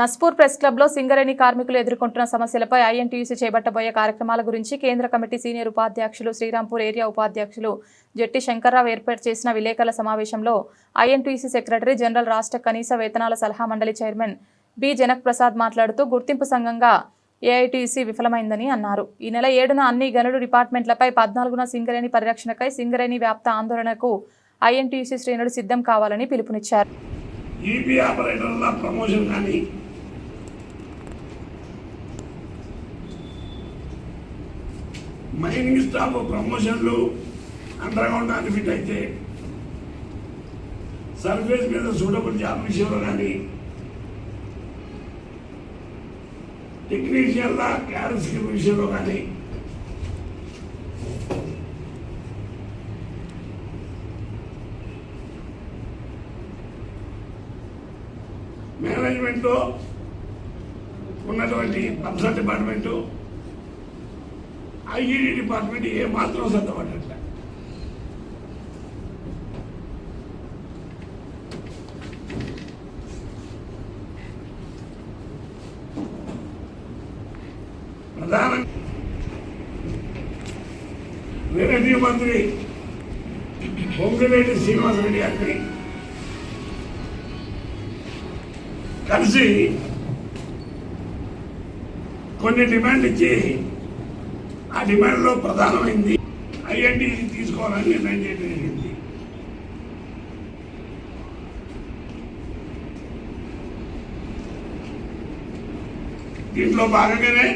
Naspur press క్లబ్లో సింగరేణి కార్మికులు ఎదుర్కొంటున్న సమస్యలపై ఐఎన్టీయూసీ చేపట్టబోయే కార్యక్రమాల గురించి కేంద్ర కమిటీ సీనియర్ ఉపాధ్యక్షులు శ్రీరాంపూర్ ఏరియా ఉపాధ్యక్షులు జట్టి శంకర్రావు ఏర్పాటు చేసిన విలేకరుల సమావేశంలో ఐఎన్టీయూసీ సెక్రటరీ జనరల్ రాష్ట్ర కనీస వేతనాల సలహా మండలి చైర్మన్ బి. జనక్ ప్రసాద్ మాట్లాడుతూ గుర్తింపు సంఘంగా ఏఐటీసీ విఫలమైందని అన్నారు. ఈ నెల ఏడున అన్ని గనుడు డిపార్ట్మెంట్లపై పద్నాలుగున సింగరేణి పరిరక్షణకై సింగరేణి వ్యాప్త ఆందోళనకు ఐఎన్టీయూసీ శ్రేణులు సిద్ధం కావాలని పిలుపునిచ్చారు. మైనింగ్ స్టాఫ్ ప్రమోషన్లు అండర్గ్రౌండ్ గ్రౌండ్ అన్ఫిట్ అయితే సర్ఫేస్ మీద సూటబుల్ జాబ్ విషయంలో కానీ టెక్నీషియన్ల క్యారెట్ స్కీమ్ విషయంలో కానీ మేనేజ్మెంట్లో ఉన్నటువంటి పర్సనల్ డిపార్ట్మెంటు ఐఈడి డిపార్ట్మెంట్ ఏ మాత్రం సర్దపడట్లే ప్రధాన రెవెన్యూ మంత్రి పొంగిరెడ్డి శ్రీనివాసరెడ్డి గారిని కలిసి కొన్ని డిమాండ్ ఇచ్చి ఆ డిమాండ్లో ప్రధానమైంది ఐఎన్టీసీ తీసుకోవాలని నిర్ణయం చేయడం జరిగింది. దీంట్లో భాగంగానే